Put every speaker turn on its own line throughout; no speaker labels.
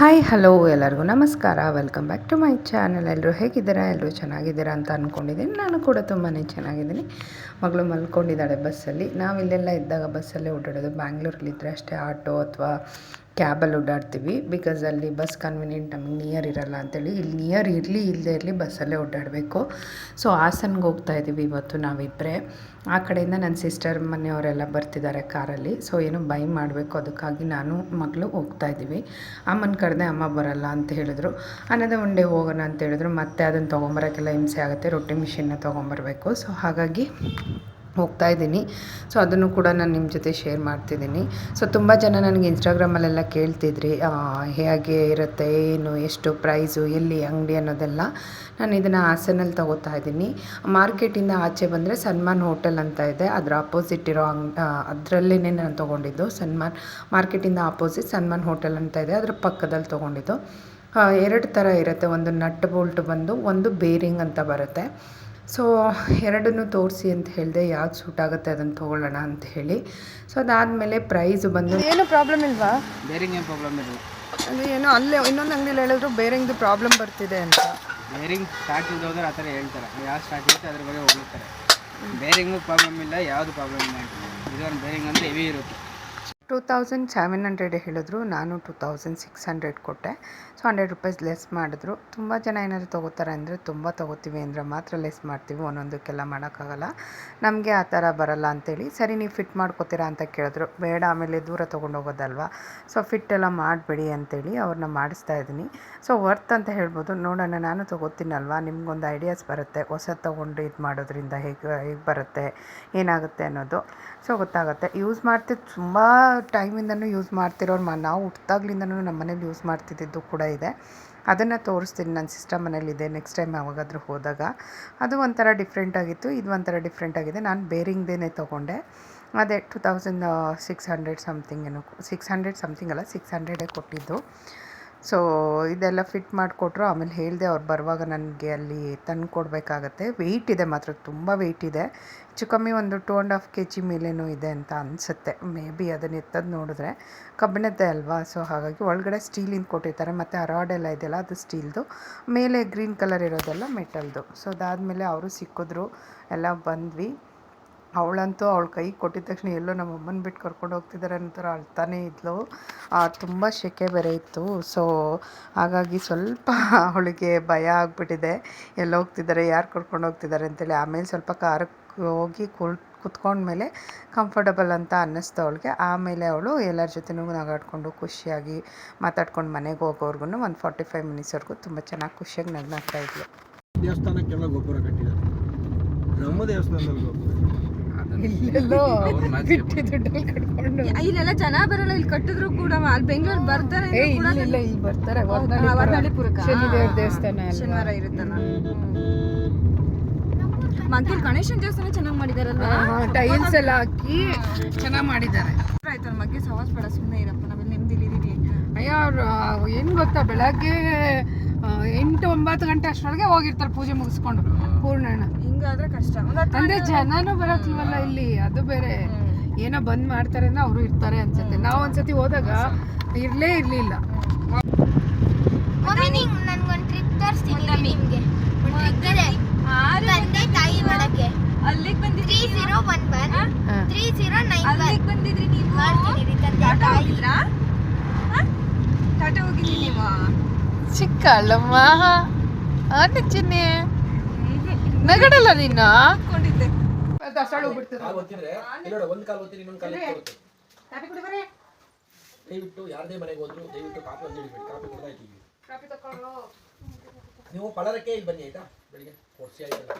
Hi, hello ಎಲ್ಲರಿಗೂ ನಮಸ್ಕಾರ. Welcome back to my channel ಎಲ್ಲರೂ ಹೇಗಿದ್ದೀರಾ? ಎಲ್ಲರೂ ಚೆನ್ನಾಗಿದ್ದೀರಾ ಅಂತ ಅಂದ್ಕೊಂಡಿದ್ದೀನಿ ನಾನು ಕೂಡ ತುಂಬಾ ಚೆನ್ನಾಗಿದ್ದೀನಿ. ಮಗಳು ಮಲ್ಕೊಂಡಿದ್ದಾಳೆ ಬಸ್ಸಲ್ಲಿ. ನಾವಿಲ್ಲೆಲ್ಲ ಇದ್ದಾಗ ಬಸ್ಸಲ್ಲೇ ಓಡಾಡೋದು. ಬ್ಯಾಂಗ್ಳೂರಲ್ಲಿದ್ದರೆ ಅಷ್ಟೇ ಆಟೋ ಅಥವಾ ಕ್ಯಾಬಲ್ಲಿ ಓಡಾಡ್ತೀವಿ ಬಿಕಾಸ್ ಅಲ್ಲಿ ಬಸ್ ಕನ್ವಿನಿಯೆಂಟ್ ನಮಗೆ ನಿಯರ್ ಇರಲ್ಲ ಅಂತೇಳಿ. ಇಲ್ಲಿ ನಿಯರ್ ಇರಲಿ ಇಲ್ಲದೆ ಇರಲಿ ಬಸ್ಸಲ್ಲೇ ಓಡಾಡಬೇಕು. ಸೊ ಹಾಸನ್ಗೆ ಹೋಗ್ತಾ ಇದ್ದೀವಿ ಇವತ್ತು ನಾವಿಬ್ಬರೇ ಆ ಕಡೆಯಿಂದ ನನ್ನ ಸಿಸ್ಟರ್ ಮನೆಯವರೆಲ್ಲ ಬರ್ತಿದ್ದಾರೆ ಕಾರಲ್ಲಿ ಸೊ ಏನೋ ಬೈ ಮಾಡಬೇಕು. ಅದಕ್ಕಾಗಿ ನಾನು ಮಗಳು ಹೋಗ್ತಾ ಇದ್ದೀವಿ ಅಮ್ಮನ ಕರೆದೆ ಅಮ್ಮ ಬರಲ್ಲ ಅಂತ ಹೇಳಿದ್ರು. ಅನ್ನೋದೇ ಒನ್ ಡೇ ಹೋಗೋಣ ಅಂತ ಹೇಳಿದ್ರು. ಮತ್ತೆ ಅದನ್ನು ತೊಗೊಂಬರೋಕ್ಕೆಲ್ಲ ಹಿಂಸೆ ಆಗುತ್ತೆ. ರೊಟ್ಟಿ ಮಿಷಿನ್ನ ತೊಗೊಂಬರ್ಬೇಕು. ಸೊ ಹಾಗಾಗಿ ಹೋಗ್ತಾ ಇದ್ದೀನಿ. ಸೊ ಅದನ್ನು ಕೂಡ ನಾನು ನಿಮ್ಮ ಜೊತೆ ಶೇರ್ ಮಾಡ್ತಿದ್ದೀನಿ. ಸೊ ತುಂಬ ಜನ ನನಗೆ ಇನ್ಸ್ಟಾಗ್ರಾಮಲ್ಲೆಲ್ಲ ಕೇಳ್ತಿದ್ರಿ ಹೇಗೆ ಇರುತ್ತೆ, ಏನು, ಎಷ್ಟು ಪ್ರೈಸು ಎಲ್ಲಿ ಅಂಗಡಿ ಅನ್ನೋದೆಲ್ಲ. ನಾನು ಇದನ್ನು ಹಾಸನಲ್ಲಿ ತಗೋತಾ ಇದ್ದೀನಿ. ಮಾರ್ಕೆಟಿಂದ ಆಚೆ ಬಂದರೆ ಸನ್ಮಾನ್ ಹೋಟೆಲ್ ಅಂತ ಇದೆ. ಅದರ ಅಪೋಸಿಟ್ ಇರೋ ಅಂಗ್ ಅದರಲ್ಲೇ ನಾನು ತೊಗೊಂಡಿದ್ದು. ಸನ್ಮಾನ್ ಮಾರ್ಕೆಟಿಂದ ಆಪೋಸಿಟ್ ಸನ್ಮಾನ್ ಹೋಟೆಲ್ ಅಂತ ಇದೆ. ಅದ್ರ ಪಕ್ಕದಲ್ಲಿ ತೊಗೊಂಡಿದ್ದು. ಎರಡು ಥರ ಇರುತ್ತೆ. ಒಂದು ನಟ್ ಬೋಲ್ಟ್ ಬಂದು, ಒಂದು ಬೇರಿಂಗ್ ಅಂತ ಬರುತ್ತೆ. ಸೊ ಎರಡನ್ನೂ ತೋರಿಸಿ ಅಂತ ಹೇಳಿದೆ ಯಾವ್ದು ಸೂಟ್ ಆಗುತ್ತೆ ಅದನ್ನು ತೊಗೊಳ್ಳೋಣ ಅಂತ ಹೇಳಿ. ಸೊ ಅದಾದಮೇಲೆ ಪ್ರೈಸ್ ಬಂದು
ಏನು ಪ್ರಾಬ್ಲಮ್ ಇಲ್ವಾ?
ಬೇರಿಂಗ್ ಏನು ಪ್ರಾಬ್ಲಮ್ ಇಲ್ಲ
ಅಂದರೆ ಏನೋ ಅಲ್ಲೇ ಇನ್ನೊಂದು ಅಂಗಡಿಲಿ ಹೇಳಿದ್ರು ಬೇರಿಂಗ್ದು ಪ್ರಾಬ್ಲಮ್ ಬರ್ತಿದೆ ಅಂತ.
ಬೇರಿಂಗ್ ಸ್ಟಾರ್ಟ್ ಇಲ್ದೋದ್ರೆ ಆ ಥರ ಹೇಳ್ತಾರೆ. ಯಾವ ಸ್ಟಾರ್ಟ್ ಇರುತ್ತೆ ಅದ್ರ ಬಗ್ಗೆ ಹೋಗ್ತಾರೆ ಬೇರಿಂಗು ಪ್ರಾಬ್ಲಮ್ ಇಲ್ಲ ಯಾವುದು ಪ್ರಾಬ್ಲಮ್ ಇಲ್ಲ ಇದೊಂದು ಬೇರಿಂಗ್ ಅಂದರೆ ಹೆವಿ ಇರುತ್ತೆ.
ಟೂ ತೌಸಂಡ್ ಸೆವೆನ್ ಹಂಡ್ರೆಡ್ ಹೇಳಿದ್ರು, ನಾನು ಟೂ ತೌಸಂಡ್ ಸಿಕ್ಸ್ ಹಂಡ್ರೆಡ್ ಕೊಟ್ಟೆ. ಸೊ ಹಂಡ್ರೆಡ್ ರುಪೀಸ್ ಲೆಸ್ ಮಾಡಿದ್ರು. ತುಂಬ ಜನ ಏನಾದ್ರು ತೊಗೋತಾರೆ ಅಂದರೆ ತುಂಬ ತೊಗೋತೀವಿ ಅಂದರೆ ಮಾತ್ರ ಲೆಸ್ ಮಾಡ್ತೀವಿ. ಒಂದೊಂದಕ್ಕೆಲ್ಲ ಮಾಡೋಕ್ಕಾಗಲ್ಲ. ನಮಗೆ ಆ ಥರ ಬರಲ್ಲ ಅಂತೇಳಿ. ಸರಿ, ನೀವು ಫಿಟ್ ಮಾಡ್ಕೋತೀರಾ ಅಂತ ಕೇಳಿದ್ರು. ಬೇಡ, ಆಮೇಲೆ ದೂರ ತೊಗೊಂಡೋಗೋದಲ್ವಾ? ಸೊ ಫಿಟ್ ಎಲ್ಲ ಮಾಡಬೇಡಿ ಅಂತೇಳಿ ಅವ್ರನ್ನ ಮಾಡಿಸ್ತಾ ಇದ್ದೀನಿ. ಸೊ ವರ್ತ್ ಅಂತ ಹೇಳ್ಬೋದು. ನೋಡೋಣ, ನಾನು ತೊಗೋತೀನಲ್ವ? ನಿಮಗೊಂದು ಐಡಿಯಾಸ್ ಬರುತ್ತೆ. ಹೊಸ ತೊಗೊಂಡು ಇದು ಮಾಡೋದ್ರಿಂದ ಹೇಗೆ ಹೇಗೆ ಬರುತ್ತೆ? ಏನಾಗುತ್ತೆ ಅನ್ನೋದು. ಸೊ ಗೊತ್ತಾಗುತ್ತೆ. ಯೂಸ್ ಮಾಡ್ತಿದ್ದು ತುಂಬ ಟೈಮಿಂದನೂ ಯೂಸ್ ಮಾಡ್ತಿರೋರು ಮ, ನಾವು ಹುಟ್ದಾಗ್ಲಿಂದನೂ ನಮ್ಮ ಮನೇಲಿ ಯೂಸ್ ಮಾಡ್ತಿದ್ದಿದ್ದು ಕೂಡ ಇದೆ. ಅದನ್ನು ತೋರಿಸ್ತೀನಿ ನನ್ನ ಸಿಸ್ಟಮ್ ಮನೇಲಿದೆ ನೆಕ್ಸ್ಟ್ ಟೈಮ್ ಯಾವಾಗಾದರೂ ಹೋದಾಗ. ಅದು ಒಂಥರ ಡಿಫ್ರೆಂಟ್ ಆಗಿತ್ತು, ಇದು ಒಂಥರ ಡಿಫ್ರೆಂಟ್ ಆಗಿದೆ. ನಾನು ಬೇರಿಂಗ್ದೇ ತೊಗೊಂಡೆ. ಅದೇ two thousand six hundred something ಏನೋ, ಸಿಕ್ಸ್ ಹಂಡ್ರೆಡ್ ಸಮಥಿಂಗ್ ಅಲ್ಲ, ಸಿಕ್ಸ್ ಹಂಡ್ರೆಡೇ ಕೊಟ್ಟಿದ್ದು. ಸೊ ಇದೆಲ್ಲ ಫಿಟ್ ಮಾಡಿಕೊಟ್ರು. ಆಮೇಲೆ ಹೇಳಿದೆ ಅವ್ರು ಬರುವಾಗ ನನಗೆ ಅಲ್ಲಿ ತಂದು ಕೊಡಬೇಕಾಗತ್ತೆ. ವೆಯ್ಟ್ ಇದೆ ಮಾತ್ರ, ತುಂಬ ವೆಯ್ಟ್ ಇದೆ. ಹೆಚ್ಚು ಕಮ್ಮಿ ಒಂದು two and half K G ಮೇಲೇನೂ ಇದೆ ಅಂತ ಅನಿಸುತ್ತೆ. ಮೇ ಬಿ ಅದನ್ನ ಎತ್ತದ್ದು ನೋಡಿದ್ರೆ. ಕಬ್ಬಿಣದ್ದೇ ಅಲ್ವಾ? ಸೊ ಹಾಗಾಗಿ ಒಳಗಡೆ ಸ್ಟೀಲಿಂದ ಕೊಟ್ಟಿರ್ತಾರೆ. ಮತ್ತು ರಾಡ್ ಎಲ್ಲ ಇದೆಯಲ್ಲ, ಅದು ಸ್ಟೀಲ್ದು ಮೇಲೆ ಗ್ರೀನ್ ಕಲರ್ ಇರೋದೆಲ್ಲ ಮೆಟಲ್ದು ಸೊ ಅದಾದಮೇಲೆ ಅವರು ಸಿಕ್ಕಿದ್ರು. ಎಲ್ಲ ಬಂದ್ವಿ. ಅವಳಂತೂ ಅವಳ ಕೈ ಕೊಟ್ಟಿದ್ದ ತಕ್ಷಣ ಎಲ್ಲೋ ನಮ್ಮ ಅಮ್ಮನ ಬಿಟ್ಟು ಕರ್ಕೊಂಡು ಹೋಗ್ತಿದ್ದಾರೆ ಅನ್ನೋ ಅಳ್ತಾನೇ ಇದ್ಲು. ತುಂಬ ಸೆಕೆ ಬೇರೆ ಇತ್ತು. ಸೊ ಹಾಗಾಗಿ ಸ್ವಲ್ಪ ಅವಳಿಗೆ ಭಯ ಆಗಿಬಿಟ್ಟಿದೆ. ಎಲ್ಲ ಹೋಗ್ತಿದ್ದಾರೆ ಯಾರು ಕರ್ಕೊಂಡು ಹೋಗ್ತಿದ್ದಾರೆ ಅಂತೇಳಿ. ಆಮೇಲೆ ಸ್ವಲ್ಪ ಕಾರಕ್ಕೆ ಹೋಗಿ ಕುಳ್, ಕುತ್ಕೊಂಡ್ಮೇಲೆ ಕಂಫರ್ಟಬಲ್ ಅಂತ ಅನ್ನಿಸ್ತು ಅವಳಿಗೆ. ಆಮೇಲೆ ಅವಳು ಎಲ್ಲರ ಜೊತೆನೂ ನಗಾಡ್ಕೊಂಡು ಖುಷಿಯಾಗಿ ಮಾತಾಡ್ಕೊಂಡು ಮನೆಗೆ ಹೋಗೋರ್ಗು ಒಂದು ಫಾರ್ಟಿ ಫೈವ್ ಮಿನಿಟ್ಸ್ವರೆಗೂ ತುಂಬ ಚೆನ್ನಾಗಿ ಖುಷಿಯಾಗಿ ನಗ್ನಾಗ್ತಾ ಇದ್ಲು.
ದೇವಸ್ಥಾನಕ್ಕೆಲ್ಲ ಗೋಪುರ ಕಟ್ಟಿದ್ದಾರೆ. ನಮ್ಮ ದೇವಸ್ಥಾನದಲ್ಲಿ ಗೊಬ್ಬರ
ಇಲ್ಲೆಲ್ಲೋ ಬಿಟ್ಟಿ ದುಡ್ಡಲ್ಲಿ ಕಟ್ಕೊಂಡು.
ಇಲ್ಲೆಲ್ಲ ಜನ ಬರಲ್ಲ ಇಲ್ಲಿ ಕಟ್ಟಿದ್ರು ಕೂಡ ಅಲ್ಲಿ ಬೆಂಗಳೂರು ಬರ್ತಾರೆ
ಏ ಇಲ್ಲ ಇಲ್ಲ ಇಲ್ಲಿ ಬರ್ತಾರೆ? ಶನಿದೇವ್ರ ದೇವಸ್ಥಾನ?
ಶನಿವಾರ ಇರುತ್ತಲ್ಲ? ಮಂಕಿಲ್ ಗಣೇಶನ ದೇವಸ್ಥಾನ ಚೆನ್ನಾಗಿ ಮಾಡಿದಾರಲ್ವಾ?
ಟೈಲ್ಸ್ ಎಲ್ಲ ಹಾಕಿ ಚೆನ್ನಾಗಿ ಮಾಡಿದ್ದಾರೆ.
ಆಯ್ತಲ್ಲ ಮಗ್ಗೆ ಸವಾಸ್ ಬೇಡ ಸುಮ್ಮನೆ ಇರಪ್ಪ ನಾವೆಲ್ಲ ನೆಮ್ಮದಿಲಿ
ಅಯ್ಯೋ ಅವ್ರು ಏನು ಗೊತ್ತಾ ಬೆಳಗ್ಗೆ ಒಂಬತ್ತು ಗಂಟೆ ಅಷ್ಟರೊಳಗೆ ಹೋಗಿರ್ತಾರೆ ಪೂಜೆ ಮುಗಿಸ್ಕೊಂಡು ಪೂರ್ಣಣ್ಣ
ಹಿಂಗಾದ್ರೆ ಕಷ್ಟ.
ಅಂದ್ರೆ ಜನನೂ ಬರಕ್ಲ್ವಲ್ಲ ಇಲ್ಲಿ ಅದು ಬೇರೆ. ಏನೋ ಬಂದ್ ಮಾಡ್ತಾರೆ ಅಂದ್ರೆ ಅವರು ಇರ್ತಾರೆ ಅನ್ಸುತ್ತೆ. ನಾವು ಒಂದ್ಸತಿ ಹೋದಾಗ ಇರ್ಲೇ ಇರ್ಲಿಲ್ಲ.
ಅಲ್ಲಿಗೆ ಬಂದಿದ್ರಿ
zero one one three zero nine one
ಅಲ್ಲಿಗೆ ಬಂದಿದ್ರಿ ನೀವು?
ಮಾಡ್ತೀನಿ ರೀ ತಂದೆ
ಟಾಟಾ ಹೋಗಿದ್ರಾ? ಹ? ಟಾಟಾ ಹೋಗಿದ್ರಿ ನೀವು?
ಚಿಕ್ಕಲ್ಲಮ್ಮ ಚಿನ್ನೆ. ನಗಡಲ್ಲ ನಿನ್ನ?
ದಯವಿಟ್ಟು ಯಾರದೇ ಮನೆಗೆ ಹೋದ್ರು ದಯವಿಟ್ಟು ಕಾಫಿ ಒಂದು ಹಿಡಿಬೇಡಿ ಕಾಫಿ ಕೊಡ್ತಾ ಇದ್ದೀವಿ ನೀವು ಪಳರಕ್ಕೆ ಇಲ್ಲಿ ಬನ್ನಿ ಆಯ್ತಾ? ಬೆಳಿಗ್ಗೆ ಕೊಡ್ಸಿ ಆಯ್ತಲ್ಲ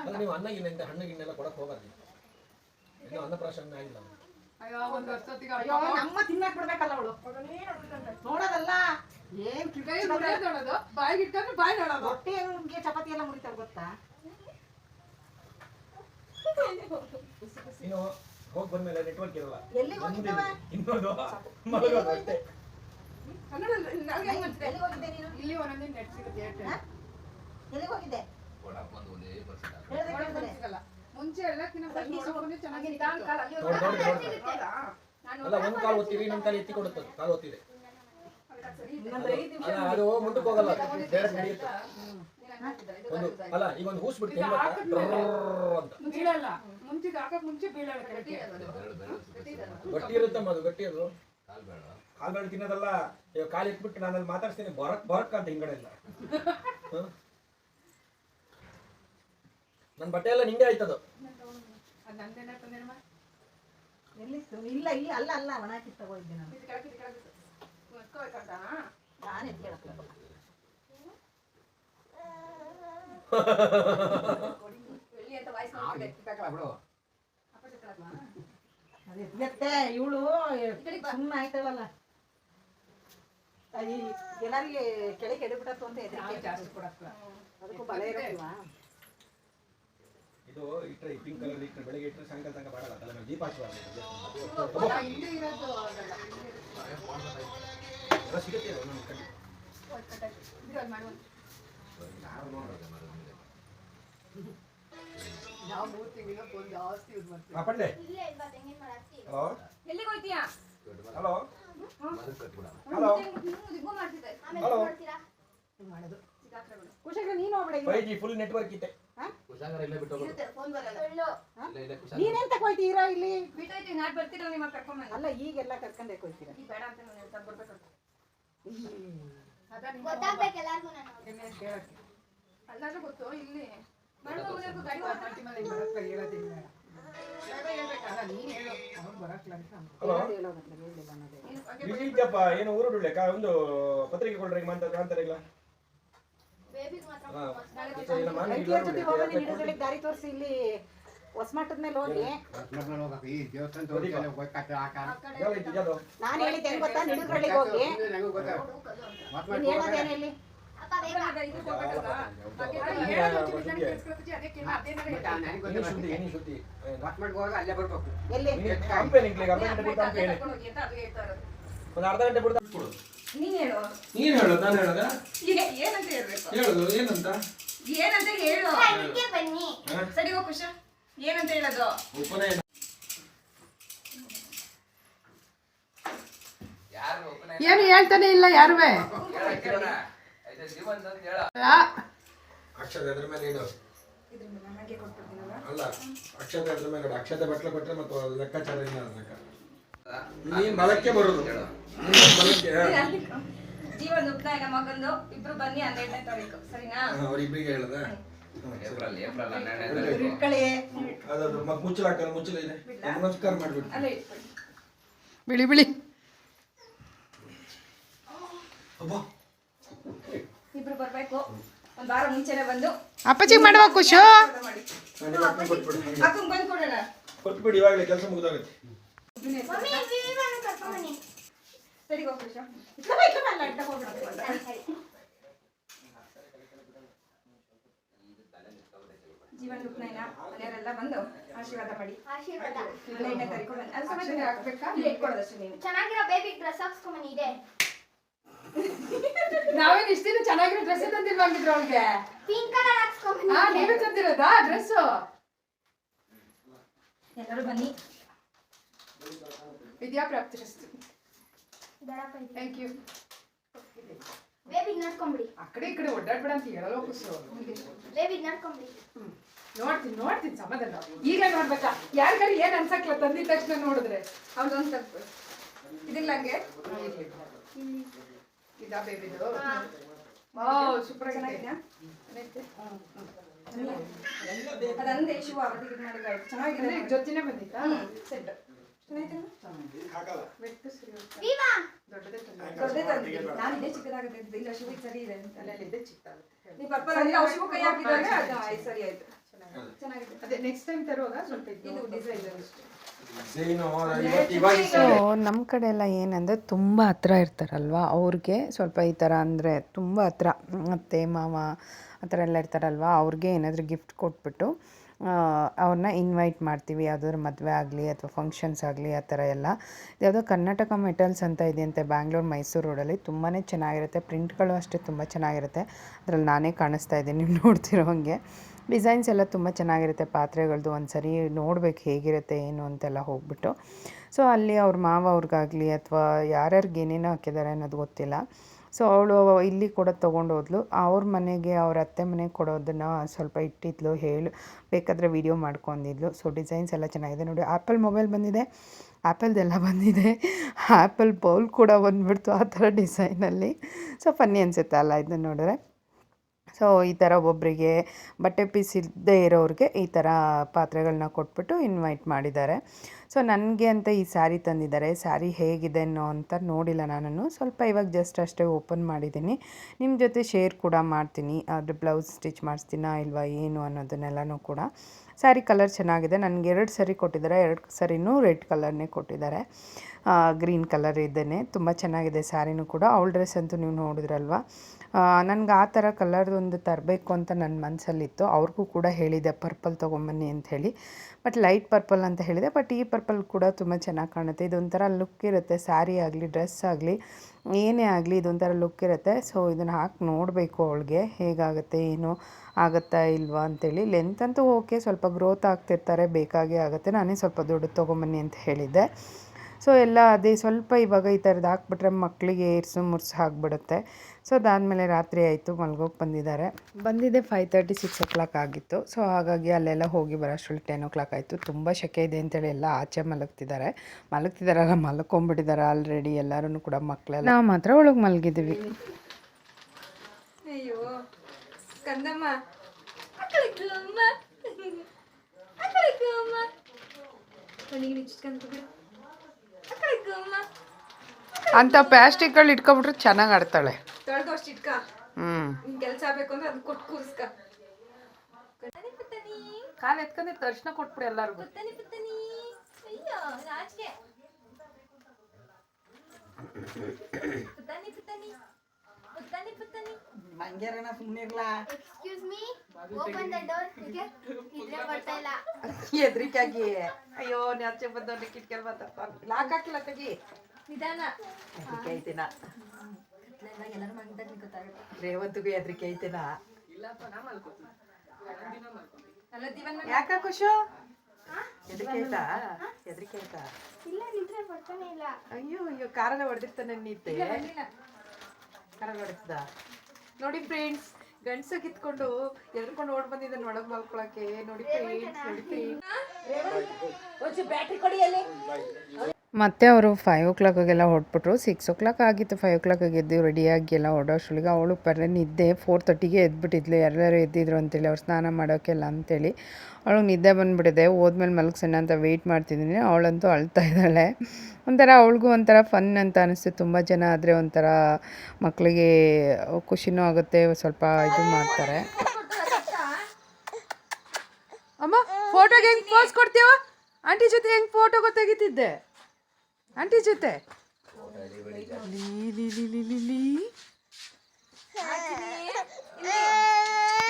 ಅಲ್ಲ ನೀವು ಅನ್ನ ಗಿನ್ನ ಹಣ್ಣು ಗಿನ್ನೆಲ್ಲ ಕೊಡಕ್ಕೆ ಆಗಿಲ್ಲ
ನಮ್ಮ ತಿನ್ನಕ್ ಬಿಡ್ಬೇಕಲ್ಲ ಅವಳು. ನೋಡೋದಲ್ಲ ಏನ್
ಬಾಯಿ ಇಟ್ಕೊಂಡು ಬಾಯಿ ನೋಡೋದು.
ಹೊಟ್ಟೆ ಹೆಂಗೆ ಚಪಾತಿ ಎಲ್ಲ ಮುರಿತಾರ ಗೊತ್ತಾ?
ಹೋಗಿ ಬಂದ್ಮೇಲೆ ನೆಟ್ವರ್ಕ್ ಇರಲ್ಲ.
ಎಲ್ಲಿಗೆ ಹೋಗಿದ್ದವ?
ಇನ್ನೊಂದು ಮಲಗೋದು ಅಷ್ಟೇ.
ಎಲ್ಲಿಗೆ ಹೋಗಿದ್ದೆ ನೀನು?
ಇಲ್ಲಿ ಒಂದೊಂದೇ ನೆಟ್ ಸಿಗುತ್ತೆ
ಎಲ್ಲಿಗೆ ಹೋಗಿದ್ದೆ.
ಸಿಗಲ್ಲ. ಮುಂಚೆ ಎಲ್ಲಕ್ಕಿಂತ ಚೆನ್ನಾಗಿ ನಿಧಾನ ಕಾಲ ಅಲ್ಲಿ
ಅಲ್ಲ ಒಂದು ಕಾಲು ಒತ್ತಿರಿ ಇನ್ನೊಂದು ಕಾಲು ಎತ್ತಿ ಕೊಡುತ್ತದೆ ಕಾಲು ಒತ್ತಿದೆ ಅಲ್ಲ ಅದು ಮುಂದಕ್ಕೆ ಹೋಗಲ್ಲ. ಡೈರೆಕ್ಟ್ ನಡೆಯುತ್ತೆ ಒಂದು ಅಲ್ಲ ಈಗ ಒಂದು ಹೂಸ್ ಬಿಡ್ತೀನಿ ಅಂತ.
ಬೀಳಲ್ಲ ಮುಂಚೆಗೆ ಹಾಕಕ್ ಮುಂಚೆ ಬೀಳಲ್ಲ ಕೆಳಗೆ
ಗಟ್ಟಿ ಇರುತ್ತಮ್ಮ ಅದು ಗಟ್ಟಿ ಅದು ಕಾಲ್ ಬೇಡ. ತಿನ್ನೋದಲ್ಲ. ಕಾಲು ಇಟ್ಬಿಟ್ಟು ನಾನು ಅಲ್ಲಿ ಮಾತಾಡ್ತೀನಿ ಬರಕ್ ಬರಕ್ ಅಂತ ಹಿಂಗಡೆ ಇಲ್ಲ. ನನ್ನ ಬಟ್ಟೆ ಎಲ್ಲ ನಿಂಗೆ ಆಯ್ತದು.
ಇಲ್ಲ ಇಲ್ಲ ಅಲ್ಲ ಅಲ್ಲ ಒಣ ಹಾಕಿ ತಗೋಯಿದ್ದೆ ನಾನು. ನಾನು ಅದು ಇವಳು ಸುಮ್ಮನೆ ಆಯ್ತಾಳಲ್ಲ ಈ ಎಲ್ಲರಿಗೆ ಕೆಳಗೆ ಎಡಬಿಡತ್ತು ಅಂತ ಎದ್ರಿಕೆ
ಜಾಸ್ತಿ ಕೊಡಕ್ಕ.
ಅದಕ್ಕೂ ಬಲ ಇರತ್ತೀವಾ
ಇಟ್ಟರೆ ಪಿಂಕ್ ಕಲರ್ ಇಟ್ಟರೆ ಬೆಳಗ್ಗೆ ಇಟ್ಟರೆ ಸಾಯಂಕಾಲ ತನಕ ಬಾಡಲ್ಲ. ತಲೆ ಮೇಲೆ ದೀಪ ಎಲ್ಲ ಸಿಗುತ್ತೆ ಹಲೋ
ಹೋಯ್ತೀಯಾ?
ಹಲೋ ಹಲೋ
ಕುಶಾಗ್ರ ನೀನು ಹೋಗ್ಬೇಡ
ಫೈ ಜಿ ಫುಲ್ ನೆಟ್ವರ್ಕ್ ಇದೆ
ನೀನೇನ್ ತಗೋಯ್ತೀರಾ ಇಲ್ಲಿ
ನಾಟ್ ಬರ್ತೀರ ನಿಮ್ಮ
ಅಲ್ಲ ಈಗೆಲ್ಲ ಕರ್ಕೊಂಡೆ ಕೊಯ್ತೀರ?
ಈಗ ಬೇಡ ಅಂತ ನಾನು ಹೇಳ್ತಾ ಬರ್ಬೇಕಂತ
ಗೊತ್ತಾಗ್ಬೇಕು ಎಲ್ಲಾರ್ಗು ನಾನು
ಅಲ್ಲಾದ್ರೂ ಗೊತ್ತು ಇಲ್ಲಿ.
ಗಾಡಿ.
ಹಲೋ
ಹೇಳಿಲ್ಲ ಅನ್ನೋದೇ.
ಏನು ಊರುಡುಳ್ಳೆ? ಕಾ ಒಂದು ಪತ್ರಿಕೆ ಕೊಡ್ರಿ ಮಾತಾಡ್ತಾರೆ ಇಲ್ಲ?
ದಾರಿ ತೋರಿಸಿ ಇಲ್ಲಿ ಮೇಲೆ ಹೋಗಿ? ನಾನು ಹೇಳಿದ್ದೆ ಹೆಂಗ್ ಗೊತ್ತಾ? ಹೋಗಿ. ಹೇಳೋದೇನು ಇಲ್ಲಿ
ಒಂದು ಅರ್ಧ ಗಂಟೆ ಕೊಡು
ನೀನ್ ಹೇಳು.
ನೀನು ಹೇಳೋದು ನಾನು ಹೇಳೋದ?
ಈಗ ಏನಂತ ಹೇಳ್ಬೇಕು?
ಹೇಳೋದು ಏನಂತ?
ಏನಂತ ಹೇಳು.
ಬನ್ನಿ.
ಸರಿ ಹೋಗ್ ಖುಷ ಏನಂತ ಹೇಳೋದು?
ಉಪನಯನ
ಏನು? ಹೇಳ್ತಾನೆ ಇಲ್ಲ ಯಾರುವೆ?
ಅಕ್ಷತೆ ಅದ್ರ ಮೇಲೆ ಇಡು. ಅಲ್ಲ ಅಕ್ಷತೆ ಅದ್ರ ಮೇಲೆ ಇಡು. ಅಕ್ಷತೆ ಬಟ್ಲೆ ಕೊಟ್ರೆ ಮತ್ತು ಲೆಕ್ಕಾಚಾರ ಇಲ್ಲ ಅದಕ್ಕ ನೀನ್ ಬಲಕ್ಕೆ ಬರೋದು. ಬಲಕ್ಕೆ
ಜೀವನ ಉಪ್ನಾಯನ ಮಗಂದು. ಇಬ್ರು ಬನ್ನಿ ಹನ್ನೆರಡನೇ ತಾರೀಕು. ಸರಿನಾ?
ಅವ್ರಿಬ್ರಿಗೆ ಏಪ್ರಿಲ್
ಇಟ್ಕೊಳ್ಳಿ.
ಅದದು ಮಗ್ ಮುಚ್ಚಲ ಹಾಕಲ್ಲ ಮುಚ್ಚಲ ಇದೆ. ನಮಸ್ಕಾರ ಮಾಡ್ಬಿಟ್ಟು
ಬಿಳಿ ಬಿಳಿ.
ಇಬ್ರು ಬರ್ಬೇಕು. ಒಂದ್ ವಾರ ಮುಂಚೆನೆ ಬಂದು.
ಅಪ್ಪಾಜಿ. ಮಾಡುವ ಖುಷಿ
ಕೊಟ್ಬಿಡಿ ಇವಾಗಲೇ ಕೆಲಸ ಮುಗಿದೋಗುತ್ತೆ.
ಜೀವನ ಉಪ್ನಾಯನ ಮನೆಯವರೆಲ್ಲ ಬಂದು ಆಶೀರ್ವಾದ ಮಾಡಿ
ಆಶೀರ್ವಾದ.
ಹನ್ನೆರಡನೇ ತಾರೀಕು ಅದು ಹಾಕ್ಬೇಕಾ? ಇಟ್ಕೊಳ್ಳೋದಷ್ಟು ನೀವು
ಚೆನ್ನಾಗಿರೋ ಬೇಬಿ ಡ್ರೆಸ್ ಹಾಕ್ಸ್ಕೊಂಬನ್ನಿ ಇದೆ.
ನಾವೇನು ಇಷ್ಟ ದಿನ ಚೆನ್ನಾಗಿರೋ ಡ್ರೆಸ್ ತಂದಿಲ್ವಾಗಿದ್ರು ಅವ್ಳಿಗೆ?
ಪಿಂಕ್ ಕಲರ್
ಹಾ ನೀವೇ ತಂದಿರೋದಾ ಡ್ರೆಸ್ಸು
ಎಲ್ಲರೂ ಬನ್ನಿ.
ವಿದ್ಯಾ ಪ್ರಾಪ್ತಿರಸ್ತು
ದಡಪ್ಪ ಇದೆ
ಥ್ಯಾಂಕ್ ಯು
ಬೇಬಿ ನಡ್ಕೊಂಬಿಡಿ.
ಆ ಕಡೆ ಈ ಕಡೆ ಒಡ್ಡಾಡ್ಬೇಡ ಅಂತ ಹೇಳಲ್ಲ ಖುಷು
ಬೇಬಿ ನಡ್ಕೊಂಬಿಡಿ.
ನೋಡ್ತೀನಿ ನೋಡ್ತೀನಿ ಸಮಾಧಾನ ಈಗ ನೋಡ್ಬೇಕಾ? ಯಾರಿಗಾರು ಏನ್ ಅನ್ಸಕ್ಲ ತಂದಿದ ತಕ್ಷಣ ನೋಡಿದ್ರೆ?
ಅವ್ರದ್ದೊಂದು ಸ್ವಲ್ಪ ಇದಿಲ್ಲ ಹಂಗೆ?
ಇದಾ ಬೇಬಿದು. ವಾವ್ ಸೂಪರ್
ಆಗಿದ್ಯಾ ಅದಂದೆ ಶಿವ ಮಾಡಿದ್ರೆ ಆಯ್ತು ಚೆನ್ನಾಗಿದೆ.
ಜೊತೆನೆ ಬಂದಿತ್ತಾ?
ಸೆಟ್ ನಾನು ಇದೇ. ಚಿಕ್ಕದಾಗುತ್ತೆ ಇಲ್ಲ ಶಿವಿಗೆ ಸರಿ ಇದೆ ಅಂತ.
ಅಲ್ಲಲ್ಲಿದೆ ಚಿಕ್ಕದಾಗುತ್ತೆ
ನೀವು ಪರ್ಪಲ್ ಅಲ್ಲಿ ನಾವು ಕೈ ಹಾಕಿದಾಗ ಅದು ಆಯ್ತು. ಸರಿ. ಆಯ್ತು. ಚೆನ್ನಾಗಿದೆ.
ಅದೇ ನೆಕ್ಸ್ಟ್ ಟೈಮ್ ತರುವಾಗ ಸ್ವಲ್ಪ
ಇದು ಡಿಸೈನ್ ಅಷ್ಟೇ
ಸೇನು ಇವತ್ತು ಇವಾಗ
ಸೊ ನಮ್ಮ ಕಡೆ ಎಲ್ಲ ಏನಂದರೆ ತುಂಬ ಹತ್ರ ಇರ್ತಾರಲ್ವ? ಅವ್ರಿಗೆ ಸ್ವಲ್ಪ ಈ ಥರ ಅಂದರೆ ತುಂಬ ಹತ್ರ. ಅತ್ತೆ ಮಾವ ಆ ಥರ ಎಲ್ಲ ಇರ್ತಾರಲ್ವ? ಅವ್ರಿಗೆ ಏನಾದರೂ ಗಿಫ್ಟ್ ಕೊಟ್ಬಿಟ್ಟು ಅವ್ರನ್ನ ಇನ್ವೈಟ್ ಮಾಡ್ತೀವಿ. ಯಾವುದಾದ್ರು ಮದುವೆ ಆಗಲಿ ಅಥವಾ ಫಂಕ್ಷನ್ಸ್ ಆಗಲಿ, ಆ ಥರ ಎಲ್ಲ. ಯಾವುದೋ ಕರ್ನಾಟಕ ಮೆಟಲ್ಸ್ ಅಂತ ಇದೆಯಂತೆ ಬ್ಯಾಂಗ್ಳೂರು ಮೈಸೂರು ರೋಡಲ್ಲಿ ತುಂಬಾ ಚೆನ್ನಾಗಿರುತ್ತೆ. ಪ್ರಿಂಟ್ಗಳು ಅಷ್ಟೇ ತುಂಬ ಚೆನ್ನಾಗಿರುತ್ತೆ. ಅದರಲ್ಲಿ ನಾನೇ ಕಾಣಿಸ್ತಾ ಇದ್ದೀನಿ ನೀವು ನೋಡ್ತಿರೋ ಹಾಗೆ. ಡಿಸೈನ್ಸ್ ಎಲ್ಲ ತುಂಬ ಚೆನ್ನಾಗಿರುತ್ತೆ. ಪಾತ್ರೆಗಳದ್ದು ಒಂದು ಸರಿ ನೋಡ್ಬೇಕು ಹೇಗಿರುತ್ತೆ, ಏನು ಅಂತೆಲ್ಲ ಹೋಗ್ಬಿಟ್ಟು. ಸೊ ಅಲ್ಲಿ ಅವ್ರ ಮಾವ ಅವ್ರಿಗಾಗಲಿ ಅಥವಾ ಯಾರ್ಯಾರಿಗೆ ಏನೇನೋ ಹಾಕಿದ್ದಾರೆ ಅನ್ನೋದು ಗೊತ್ತಿಲ್ಲ. ಸೊ ಅವಳು ಇಲ್ಲಿ ಕೂಡ ತೊಗೊಂಡು ಹೋದ್ಲು. ಅವ್ರ ಮನೆಗೆ ಅವ್ರ ಅತ್ತೆ ಮನೆಗೆ ಕೊಡೋದನ್ನು ಸ್ವಲ್ಪ ಇಟ್ಟಿದ್ಲು, ಹೇಳು. ಬೇಕಾದರೆ ವಿಡಿಯೋ ಮಾಡ್ಕೊಂಡಿದ್ಲು. ಸೊ ಡಿಸೈನ್ಸ್ ಎಲ್ಲ ಚೆನ್ನಾಗಿದೆ. ನೋಡಿ ಆ್ಯಪಲ್ ಮೊಬೈಲ್ ಬಂದಿದೆ. ಆ್ಯಪಲ್ದೆಲ್ಲ ಬಂದಿದೆ. ಆ್ಯಪಲ್ ಬೌಲ್ ಕೂಡ ಬಂದ್ಬಿಡ್ತು ಆ ಥರ ಡಿಸೈನಲ್ಲಿ ಸೊ ಫನ್ನಿ ಅನಿಸುತ್ತೆ ಅಲ್ಲ ಇದನ್ನು ನೋಡಿದ್ರೆ. ಸೊ ಈ ಥರ ಒಬ್ಬರಿಗೆ ಬಟ್ಟೆ ಪೀಸ್ ಇಲ್ಲದೆ ಇರೋರಿಗೆ ಈ ಥರ ಪಾತ್ರೆಗಳನ್ನ ಕೊಟ್ಬಿಟ್ಟು ಇನ್ವೈಟ್ ಮಾಡಿದ್ದಾರೆ. ಸೊ, ನನಗೆ ಅಂತ ಈ ಸ್ಯಾರಿ ತಂದಿದ್ದಾರೆ. ಸ್ಯಾರಿ ಹೇಗಿದೆ ಅನ್ನೋ ಅಂತ ನೋಡಿಲ್ಲ ನಾನು ಸ್ವಲ್ಪ ಇವಾಗ ಜಸ್ಟ್ ಅಷ್ಟೇ ಓಪನ್ ಮಾಡಿದ್ದೀನಿ. ನಿಮ್ಮ ಜೊತೆ ಶೇರ್ ಕೂಡ ಮಾಡ್ತೀನಿ. ಅದು ಬ್ಲೌಸ್ ಸ್ಟಿಚ್ ಮಾಡಿಸ್ತೀನಾ ಇಲ್ವಾ ಏನು ಅನ್ನೋದನ್ನೆಲ್ಲನೂ ಕೂಡ. ಸ್ಯಾರಿ ಕಲರ್ ಚೆನ್ನಾಗಿದೆ. ನನಗೆ ಎರಡು ಸರಿ ಕೊಟ್ಟಿದ್ದಾರೆ. ಎರಡು ಸರಿನೂ ರೆಡ್ ಕಲರ್ನೇ ಕೊಟ್ಟಿದ್ದಾರೆ. ಗ್ರೀನ್ ಕಲರ್ ಇದ್ದೇನೆ. ತುಂಬ ಚೆನ್ನಾಗಿದೆ ಸ್ಯಾರಿನೂ ಕೂಡ. ಅವಳ ಡ್ರೆಸ್ ಅಂತೂ ನೀವು ನೋಡಿದ್ರಲ್ವ? ನನಗೆ ಆ ಥರ ಕಲರ್ದೊಂದು ತರಬೇಕು ಅಂತ ನನ್ನ ಮನಸ್ಸಲ್ಲಿತ್ತು ಅವ್ರಿಗೂ ಕೂಡ ಹೇಳಿದೆ, ಪರ್ಪಲ್ ತೊಗೊಂಬನ್ನಿ ಅಂತ ಹೇಳಿ. ಬಟ್ ಲೈಟ್ ಪರ್ಪಲ್ ಅಂತ ಹೇಳಿದೆ. ಬಟ್ ಈ ಪರ್ಪಲ್ ಕೂಡ ತುಂಬ ಚೆನ್ನಾಗಿ ಕಾಣುತ್ತೆ. ಇದೊಂಥರ ಲುಕ್ ಇರುತ್ತೆ. ಸ್ಯಾರಿ ಆಗಲಿ, ಡ್ರೆಸ್ ಆಗಲಿ ಏನೇ ಆಗಲಿ ಇದೊಂಥರ ಲುಕ್ ಇರುತ್ತೆ. ಸೊ ಇದನ್ನು ಹಾಕಿ ನೋಡಬೇಕು ಅವಳಿಗೆ. ಹೇಗಾಗುತ್ತೆ, ಏನು ಆಗುತ್ತಾ ಇಲ್ವಾ ಅಂತೇಳಿ. ಲೆಂತ್ ಅಂತೂ ಓಕೆ ಸ್ವಲ್ಪ ಗ್ರೋತ್ ಆಗ್ತಿರ್ತಾರೆ, ಬೇಕಾಗೇ ಆಗುತ್ತೆ. ನಾನೇ ಸ್ವಲ್ಪ ದುಡ್ಡು ತೊಗೊಂಬನ್ನಿ ಅಂತ ಹೇಳಿದ್ದೆ. ಸೊ ಎಲ್ಲ ಅದೇ ಸ್ವಲ್ಪ ಇವಾಗ ಈ ಥರದ್ದು ಹಾಕ್ಬಿಟ್ರೆ ಮಕ್ಕಳಿಗೆ ಏರ್ಸು ಮುರ್ಸು ಆಗಿಬಿಡುತ್ತೆ. ಸೊ ಅದಾದಮೇಲೆ ರಾತ್ರಿ ಆಯಿತು ಮಲ್ಗೋಗಿ ಬಂದಿದ್ದಾರೆ. ಬಂದಿದ್ದೆ five thirty six o'clock ಆಗಿತ್ತು. ಸೊ ಹಾಗಾಗಿ ಅಲ್ಲೆಲ್ಲ ಹೋಗಿ ಬರೋಷ್ಟರಲ್ಲಿ ಟೆನ್ ಓ ಕ್ಲಾಕ್ ಆಯಿತು. ತುಂಬ ಶೆಕೆ ಇದೆ ಅಂತೇಳಿ ಎಲ್ಲ ಆಚೆ ಮಲಗ್ತಿದ್ದಾರೆ. ಮಲಗ್ತಿದ್ದಾರಲ್ಲ ಮಲ್ಕೊಂಬಿಟ್ಟಿದ್ದಾರೆ ಆಲ್ರೆಡಿ ಎಲ್ಲರೂ ಕೂಡ ಮಕ್ಕಳೆಲ್ಲ ನಾವು ಮಾತ್ರ ಒಳಗೆ ಮಲಗಿದ್ವಿ.
ಅಯ್ಯೋ ಕಂದಮ್ಮ ಅಮ್ಮ ಅಮ್ಮ
ಅಂಥ ಪ್ಲಾಸ್ಟಿಕ್ಗಳು ಇಟ್ಕೊಬಿಟ್ರೆ ಚೆನ್ನಾಗಿ ಆಡ್ತಾಳೆ.
ನಿನ್ ಕೆಲಸ ಆಗ್ಬೇಕು ಅಂದ್ರೆ ಅದು ಕೊಟ್ಟು ಕೂರಿಸ್ಕ.
ಕಾಲು ಎತ್ಕೊಂಡೆ ತಕ್ಷಣ ಕೊಟ್ಬಿಡಿ ಎಲ್ಲರಿಗೂ.
ಅಯ್ಯೋ ಪುತ್ತನಿ ಪುತ್ತನಿ.
ಮಂಗ್ಯಾರನ ಸುಮ್ಮನೆ ಇರ್ಲಾ?
Excuse me open the door ಇದ್ರೆ ಬರ್ತಾ ಇಲ್ಲ.
ಎದ್ರಿಕಾಗಿ? ಅಯ್ಯೋ ನಾಚೆ ಬಂದವ್ರೆ ಕಿಟ್ಕೆಲ್ ಮಾತಾಡ್ತಾರೆ ಲಾಕ್ ಹಾಕಿಲ್ಲ ತಗಿ.
ನಿಧಾನ.
ಎದ್ರಿಕೆ ಐತಿನ?
ಎಲ್ಲರೂ ಮಗಿದಾಗ ಗೊತ್ತಾಗುತ್ತೆ
ರೇವಂತಿಗೂ ಹೆದ್ರಿಕೆ ಐತಿನ?
ಅಲ್ಲ ದಿವನ್
ಯಾಕ ಖುಷು? ಎದ್ರಿಕೆ ಆಯ್ತಾ ಎದ್ರಿಕೆ ಆಯ್ತಾ
ಇಲ್ಲ ನಿಂತ್ರೆ ಬರ್ತಾನೆ ಇಲ್ಲ.
ಅಯ್ಯೋ ಅಯ್ಯೋ ಕಾರಲ್ಲ ಹೊಡೆದಿರ್ತಾನೆ ನಿಂತೆ. ಕಾರಲ್ಲಿ ಹೊಡೆಸ್ದ ನೋಡಿ ಫ್ರೆಂಡ್ಸ್ ಗಂಡ್ಸ ಕಿತ್ಕೊಂಡು ಎದ್ರಕೊಂಡು ಓಡ್ ಬಂದಿದ್ದಾನೆ ಒಳಗ್ ಮಲ್ಕೊಳಕ್ಕೆ. ನೋಡಿ ಫ್ರೆಂಡ್ಸ್ ನೋಡಿ ಫ್ರೆಂಡ್ಸ್
ಮತ್ತೆ ಅವರು ಫೈವ್ ಓ ಕ್ಲಾಕಾಗೆಲ್ಲ ಹೊರಟ್ಬಿಟ್ರು. ಸಿಕ್ಸ್ ಓ ಕ್ಲಾಕ್ ಆಗಿತ್ತು ಫೈವ್ ಓ ಕ್ಲಾಕಾಗಿ ಎದ್ದು ರೆಡಿಯಾಗಿ ಎಲ್ಲ ಹೊಡೋಷ್ಟ್ರೊಳಗೆ ಅವಳು ಪರ್ರೆ ನಿದ್ದೆ ಫೋರ್ ತರ್ಟಿಗೆ ಎದ್ಬಿಟ್ಟಿದ್ಲು. ಎಲ್ಲರೂ ಎದ್ದಿದ್ರು ಅಂತೇಳಿ, ಅವ್ರು ಸ್ನಾನ ಮಾಡೋಕ್ಕೆಲ್ಲ ಅಂತೇಳಿ. ಅವಳಿಗೆ ನಿದ್ದೆ ಬಂದುಬಿಟ್ಟಿದೆ. ಹೋದ್ಮೇಲೆ ಮಲಗ್ಸೋಣ ಅಂತ ವೆಯ್ಟ್ ಮಾಡ್ತಿದ್ದೀನಿ. ಅವಳಂತೂ ಅಳ್ತಾ ಇದ್ದಾಳೆ. ಒಂಥರ ಅವಳಿಗೂ ಒಂಥರ ಫನ್ ಅಂತ ಅನಿಸ್ತು. ತುಂಬ ಜನ ಆದರೆ ಒಂಥರ ಮಕ್ಕಳಿಗೆ ಖುಷಿನೂ ಆಗುತ್ತೆ, ಸ್ವಲ್ಪ ಇದು ಮಾಡ್ತಾರೆ.
ಅಮ್ಮ ಫೋಟೋಗೆ ಹೆಂಗೆ ಪೋಸ್ ಕೊಡ್ತೀವ ಆಂಟಿ ಜೊತೆ ಹೆಂಗೆ ಫೋಟೋ ತೆಗಿತಿದ್ದೆ? ಆಂಟಿ ಜೊತೆ ಲೀ, ಲೀ, ಲೀ, ಲೀ, ಲೀ, ಲೀ.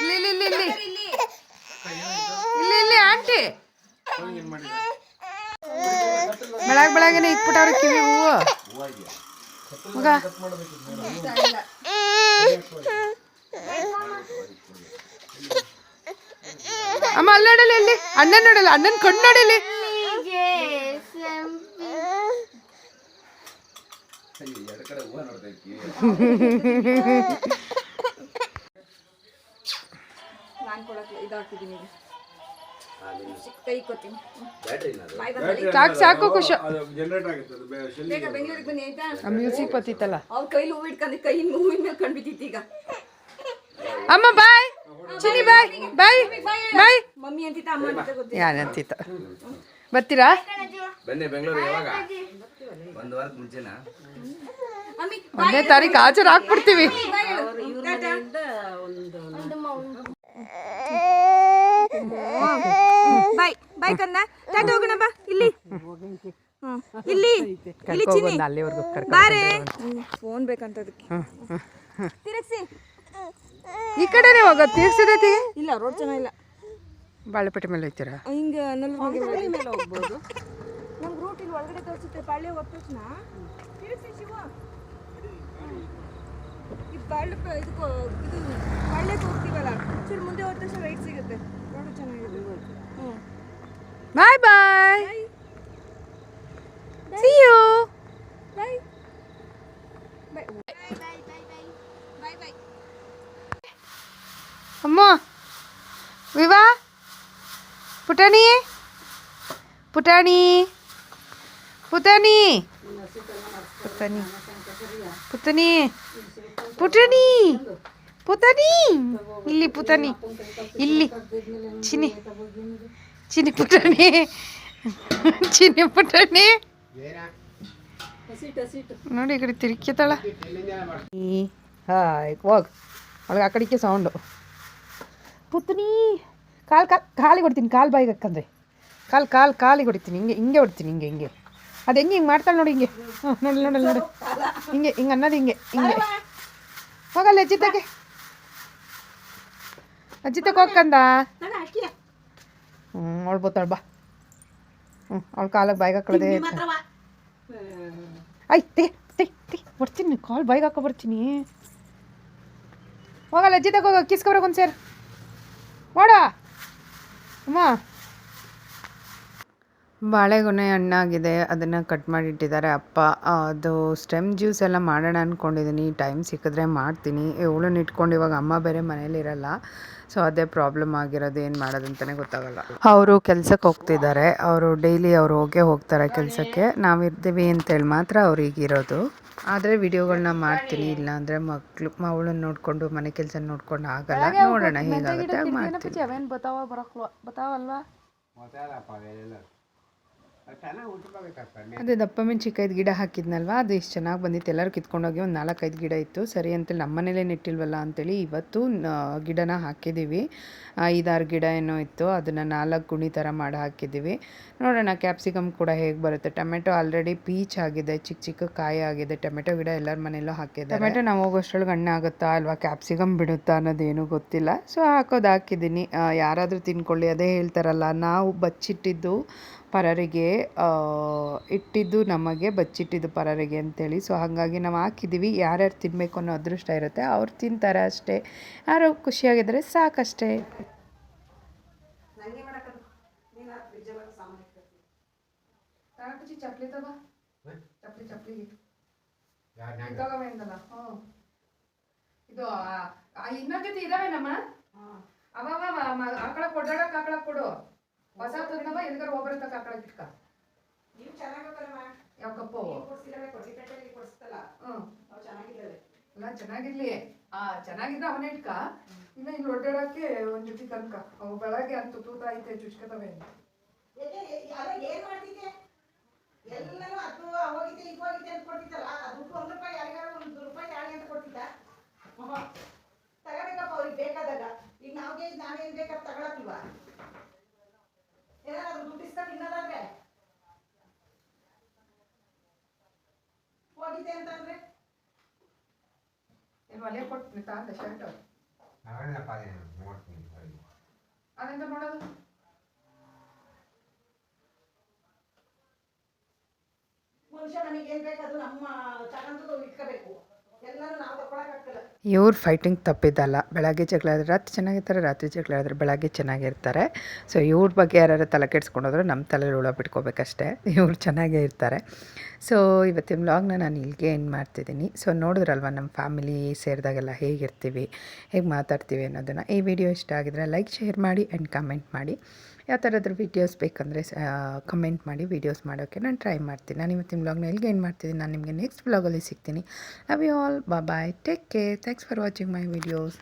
ಇಲ್ಲಿ, ಇಲ್ಲಿ, ಇಲ್ಲಿ, ಇಲ್ಲಿ. ಇಲ್ಲಿ, ಇಲ್ಲಿ, ಆಂಟಿ
ಬೆಳಗ್ಗೆ ಬೆಳಗ್ಗೆನೆ ಇಟ್ಬಿಟ್ಟವ್ರೆ ಕಿವಿ ಹೂವು ಮಗ ಅಮ್ಮ ಅಲ್ಲಿ ನೋಡಲಿ ಅಲ್ಲಿ ಅಣ್ಣನ್ ನೋಡಲ್ಲ ಅಣ್ಣನ್ ಕಣ್ಣು ನೋಡಿಲಿ
ನಾನ್ ಕೊಡಕ್ಕೆ ಇದಾಗ್ತಿದ್ದೀನಿ ಈಗ ಕೈ ಕೊತ್ತೀನಿ
ಸಾಕು ಸಾಕು ಖುಷಿ
ಬೇಗ ಬೆಂಗಳೂರಿಗೆ ಬನ್ನಿ ಆಯ್ತಾ
ಮ್ಯೂಸಿಕ್ ಬತ್ತಿತ್ತಲ್ಲ
ಅವ್ರ ಕೈಲಿ ಹೂವು ಇಟ್ಕೊಂಡು ಕೈ ಹೂವಿನ ಮೇಲೆ ಕಂಡ್ಬಿಟ್ಟಿತ್ತು ಈಗ
ಅಮ್ಮ ಬಾಯ್ ಚಿನಿ ಬಾಯ್ ಬಾಯ್ ಬಾಯ್
ಮಮ್ಮಿ ಅಂತಿತ್ತ ಅಮ್ಮ ಅಂತ ಗೊತ್ತಿಲ್ಲ
ಯಾರಂತಿತ್ತ? ಬರ್ತೀರಾ?
ಬನ್ನಿ ಬೆಂಗಳೂರಿಗೆ ಯಾವಾಗ? ಒಂದು ವಾರದ ಮುಂಚೆನಾ?
ಒಂದೇ
ಒಂದನೇ ತಾರೀಕು ಹಾಜರು ಹಾಕ್ಬಿಡ್ತೀವಿ.
ಬಾಯ್ ಬಾಯ್ ಕನ್ನ ಟಾಟಾ ಹೋಗೋಣ ಬಾ. ಇಲ್ಲಿ. ಇಲ್ಲಿ. ಇಲ್ಲಿ ಚಿನ್ನಿ.
ಅಲ್ಲಿವರೆಗೂ
ಬಾರೆ. ಫೋನ್ ಬೇಕಂತ ಅದಕ್ಕೆ ತಿರುಗಿಸಿ.
ಈ ಕಡೆನೇ ಹೋಗೋದು? ತಿರುಗಿಸಿದೈತಿ
ಇಲ್ಲ ರೋಡ್ ಚೆನ್ನಾಗಿಲ್ಲ.
ಬಾಳೆಪೇಟೆ ಮೇಲೆ ಹೋಗ್ತೀರಾ?
ಹಿಂಗೆ ಮೇಲೆ ಹೋಗ್ಬೋದು. ಒಳಗಡೆ ತೋರಿಸುತ್ತೆ ತಕ್ಷಣ. ಇದಕ್ಕೆ ಇದು ಹೋಗ್ತೀವಲ್ಲ ಮುಂದೆ ಹೋದ ಸಿಗುತ್ತೆ.
ಚೆನ್ನಾಗಿದೆ. ಹ್ಞೂ
ಬಾಯ್
ಬಾಯ್ ಪುಟಾಣಿ ಪುಟಾಣಿ ಪುಟಾಣಿ ಪುಟಾಣಿ ಪುತನಿ ಪುಟಣಿ ಪುತನಿ ಇಲ್ಲಿ ಪುತನಿ ಇಲ್ಲಿ ಚಿನಿ ಚಿನಿ ಪುಟಣಿ ಚಿನಿ ಪುಟಣಿ ನೋಡಿ ಈ ಕಡೆ ತಿರುಗಿತಾಳ ಹಾಯ್ ಹೋಗ್ ಅವಳಿಗೆ ಆ ಕಡೆಗೆ ಸೌಂಡು ಪುತ್ನಿ ಕಾಲು ಕಾಲು ಕಾಲಿಗೆ ಹೊಡಿತೀನಿ ಕಾಲು ಬಾಯಿಗೆ ಹಾಕಂದ್ರೆ. ಕಾಲು ಕಾಲು ಕಾಲಿಗೆ ಹೊಡಿತೀನಿ ಹಿಂಗೆ ಹಿಂಗೆ ಹೊಡಿತೀನಿ ಹಿಂಗೆ ಹಿಂಗೆ. ಅದು ಹೆಂಗೆ ಹಿಂಗೆ ಮಾಡ್ತಾಳೆ ನೋಡಿ ಹಿಂಗೆ. ಹ್ಞೂ ನೋಡಿ ನೋಡಿ ನೋಡಿ. ಹಿಂಗೆ ಹಿಂಗೆ ಅನ್ನೋದು ಹಿಂಗೆ ಹಿಂಗೆ. ಹೋಗಲ್ಲ ಅಜ್ಜಿತಕ್ಕೆ ಅಜ್ಜಿತಕ್ಕೆ ಹೋಗ್ಕಂದ ಹ್ಞೂ ಅವಳು ಬಾ. ಹ್ಞೂ ಅವಳು ಕಾಲಿಗೆ ಬಾಯಿಗೆ ಹಾಕೊಳ್ಳೋದೇ ಐ ತೇ ತೇ ಬರ್ತೀನಿ ಕಾಲ್ ಬಾಯಿಗೆ ಹಾಕೋ ಬರ್ತೀನಿ. ಹೋಗಲ್ಲ ಅಜ್ಜಿತಕ್ಕೆ ಹೋಗ ಕಿಸ್ಕೊಬ್ರಕ್ಕೆ ಒಂದು ಸೇರು ನೋಡ ಅಮ್ಮ? ಬಾಳೆಗೊನೆ ಹಣ್ಣಾಗಿದೆ, ಅದನ್ನು ಕಟ್ ಮಾಡಿಟ್ಟಿದ್ದಾರೆ ಅಪ್ಪ. ಅದು ಸ್ಟೆಮ್ ಜ್ಯೂಸ್ ಎಲ್ಲ ಮಾಡೋಣ ಅಂದ್ಕೊಂಡಿದ್ದೀನಿ ಟೈಮ್ ಸಿಕ್ಕಿದ್ರೆ ಮಾಡ್ತೀನಿ. ಇವಳನ್ನ ಇಟ್ಕೊಂಡು ಇವಾಗ ಅಮ್ಮ ಬೇರೆ ಮನೇಲಿರಲ್ಲ ಸೊ ಅದೇ ಪ್ರಾಬ್ಲಮ್ ಆಗಿರೋದು, ಏನು ಮಾಡೋದಂತಲೇ ಗೊತ್ತಾಗಲ್ಲ. ಅವರು ಕೆಲಸಕ್ಕೆ ಹೋಗ್ತಿದ್ದಾರೆ, ಅವರು ಡೈಲಿ ಅವರು ಹೋಗೇ ಹೋಗ್ತಾರೆ ಕೆಲಸಕ್ಕೆ. ನಾವಿರ್ತೀವಿ ಅಂತೇಳಿ ಮಾತ್ರ ಅವ್ರಿಗೆ ಇರೋದು ಆದರೆ ವಿಡಿಯೋಗಳನ್ನ ಮಾಡ್ತೀನಿ ಇಲ್ಲ ಅಂದರೆ ಮಕ್ಕಳು ಅವಳನ್ನ ನೋಡಿಕೊಂಡು ಮನೆ ಕೆಲಸ ನೋಡ್ಕೊಂಡು ಆಗಲ್ಲ. ನೋಡೋಣ ಹೇಗಾಗುತ್ತೆ ಹಾಗೆ ಮಾಡ್ತೀನಿ. ಅದೇ ದಪ್ಪ ಮೆಣಸಿನ್ಕಾಯ್ದು ಗಿಡ ಹಾಕಿದ್ನಲ್ವ ಅದು ಎಷ್ಟು ಚೆನ್ನಾಗಿ ಬಂದಿತ್ತು. ಎಲ್ಲರೂ ಕಿತ್ಕೊಂಡೋಗಿ ಒಂದು ನಾಲ್ಕೈದು ಗಿಡ ಇತ್ತು. ಸರಿ ಅಂತೇಳಿ ನಮ್ಮ ಮನೇಲೇ ನೆಟ್ಟಿಲ್ವಲ್ಲ ಅಂತೇಳಿ ಇವತ್ತು ಗಿಡನ ಹಾಕಿದ್ದೀವಿ. ಐದಾರು ಗಿಡ ಏನೋ ಇತ್ತು. ಅದನ್ನು ನಾಲ್ಕು ಗುಣಿ ಥರ ಮಾಡಿ ಹಾಕಿದ್ದೀವಿ. ನೋಡೋಣ ಕ್ಯಾಪ್ಸಿಕಮ್ ಕೂಡ ಹೇಗೆ ಬರುತ್ತೆ. ಟೊಮೆಟೊ ಆಲ್ರೆಡಿ ಪೀಚ್ ಆಗಿದೆ ಚಿಕ್ಕ ಚಿಕ್ಕ ಕಾಯಿ ಆಗಿದೆ. ಟೊಮೆಟೊ ಗಿಡ ಎಲ್ಲರ ಮನೆಯಲ್ಲೂ ಹಾಕಿದ್ದಾರೆ. ಟೊಮೆಟೊ ನಾವು ಹೋಗೋಷ್ಟ್ರೊಳಗೆ ಹಣ್ಣು ಆಗುತ್ತಾ ಅಲ್ವಾ? ಕ್ಯಾಪ್ಸಿಕಮ್ ಬಿಡುತ್ತಾ ಅನ್ನೋದೇನು ಗೊತ್ತಿಲ್ಲ. ಸೊ ಹಾಕೋದು ಹಾಕಿದ್ದೀನಿ. ಯಾರಾದರೂ ತಿನ್ಕೊಳ್ಳಿ ಅದೇ ಹೇಳ್ತಾರಲ್ಲ ನಾವು ಬಚ್ಚಿಟ್ಟಿದ್ದು ಪರರಿಗೆ ಇಟ್ಟಿದ್ದು ನಮಗೆ ಬಚ್ಚಿಟ್ಟಿದ್ದು ಪರರಿಗೆ ಅಂತೇಳಿ. ಸೊ ಹಾಗಾಗಿ ನಾವು ಹಾಕಿದ್ದೀವಿ. ಯಾರ್ಯಾರು ತಿನ್ನಬೇಕು ಅನ್ನೋ ಅದೃಷ್ಟ ಇರುತ್ತೆ. ಅವ್ರು ತಿಂತಾರೆ ಅಷ್ಟೇ. ಯಾರು ಖುಷಿಯಾಗಿದ್ದರೆ ಸಾಕಷ್ಟೇ. ಚಪ್ಲಿ ತಗೋ. ಚಪ್ಪಲಿ ಚಪ್ಪಲಿ. ಇದು ಇನ್ನೊಂದ್ ಜೊತೆ ಇದಾವೇನಮ್ಮ? ಅವ ಆಕಳ ಕೊಡಾಡಕ್ ಆಕಳ ಕೊಡು. ಹೊಸ ತಂದವ ಎಲ್ಗಾರ ಒಬ್ಬರ ತಕ ನೀವು ಇಟ್ಕ ಯಾವ ಕಪ್ಪು? ಹ್ಮ್. ಎಲ್ಲ ಚೆನ್ನಾಗಿರ್ಲಿ. ಆ ಚೆನ್ನಾಗಿದ್ರೆ ಅವನ ಇಟ್ಕ. ಇನ್ನ ಇಲ್ಲಿ ಒಡ್ಡಾಡಕ್ಕೆ ಒಂದ್ ಜೊತೆ ತನಕ ಅವು ಬೆಳಗ್ಗೆ ಅಂತೂ ತೂತ ಐತೆ ಚುಚ್ಕತವೆ. ಅಂತ
ಏನ್ ಮಾಡ್ತಿದ್ದೆ? ಎಲ್ಲರೂ ಅದು ಇದು ಹೋಗಿದ್ದೆ ಅಂತ ಕೊಡ್ತಿದ್ದಲ್ಲ? ಅದು ಒಂದು ರೂಪಾಯಿ ಯಾರಿಗಾರು ಒಂದು ರೂಪಾಯಿ ಯಾರಿಗೆ ಅಂತ ಕೊಡ್ತಿದ್ದ? ತಗೋಬೇಕಪ್ಪ ಅವ್ರಿಗೆ ಬೇಕಾದಾಗ. ಈಗ ನಾವ್ಗೆ ನಾವೇನ್ ಬೇಕಾದ್ರೆ ತಗೊಳಕ್ಕಿಲ್ವಾ? ಏನಾದ್ರು ದುಡ್ಡು ಇಸ್ಕೊಂಡು ತಿನ್ನೋದಾದ್ರೆ? ಹೋಗಿದ್ದೆ ಅಂತಂದ್ರೆ?
ಏನು ಒಲೆ ಕೊಟ್ಟು ಅಂತ ಶರ್ಟ್ ಅದೆಂತ ನೋಡೋದು
ಮನುಷ್ಯ ನಮಗೆ ಏನ್ ಬೇಕಾದ್ರು ನಮ್ಮ ತಗೊಂಡು ಇಟ್ಕೋಬೇಕು.
ಇವ್ರ ಫೈಟಿಂಗ್ ತಪ್ಪಿದ್ದಲ್ಲ. ಬೆಳಗ್ಗೆ ಜಗಳ ಆದರೆ ರಾತ್ರಿ ಚೆನ್ನಾಗಿರ್ತಾರೆ, ರಾತ್ರಿ ಜಗಳ ಆದ್ರೆ ಬೆಳಗ್ಗೆ ಚೆನ್ನಾಗಿರ್ತಾರೆ. ಸೊ ಇವ್ರ ಬಗ್ಗೆ ಯಾರು ತಲೆ ಕೆಡ್ಸ್ಕೊಂಡೋದ್ರೆ ನಮ್ಮ ತಲೆಯಲ್ಲಿ ಉಳ ಬಿಟ್ಕೋಬೇಕಷ್ಟೇ. ಇವ್ರು ಚೆನ್ನಾಗೇ ಇರ್ತಾರೆ. ಸೊ ಇವತ್ತಿನ ವ್ಲಾಗ್ನ ನಾನು ಇಲ್ಲಿಗೆ ಏನು ಮಾಡ್ತಿದ್ದೀನಿ. ಸೊ ನೋಡಿದ್ರಲ್ವ ನಮ್ಮ ಫ್ಯಾಮಿಲಿ ಸೇರಿದಾಗೆಲ್ಲ ಹೇಗಿರ್ತೀವಿ, ಹೇಗೆ ಮಾತಾಡ್ತೀವಿ ಅನ್ನೋದನ್ನು. ಈ ವಿಡಿಯೋ ಇಷ್ಟ ಆಗಿದ್ರೆ ಲೈಕ್ ಶೇರ್ ಮಾಡಿ ಆ್ಯಂಡ್ ಕಮೆಂಟ್ ಮಾಡಿ. ಯಾವ ಥರದ್ರ ವೀಡಿಯೋಸ್ ಬೇಕಂದರೆ ಕಮೆಂಟ್ ಮಾಡಿ ವೀಡಿಯೋಸ್ ಮಾಡೋಕ್ಕೆ ನಾನು ಟ್ರೈ ಮಾಡ್ತೀನಿ. ನಾನು ಇವತ್ತಿನ ವ್ಲಾಗ್ನ ಎಲ್ಲಿಗೆ ಏನು ಮಾಡ್ತಿದ್ದೀನಿ ನಾನು ನಿಮಗೆ ನೆಕ್ಸ್ಟ್ ಬ್ಲಾಗಲ್ಲಿ ಸಿಗ್ತೀನಿ. Love you all bye take care thanks for watching my videos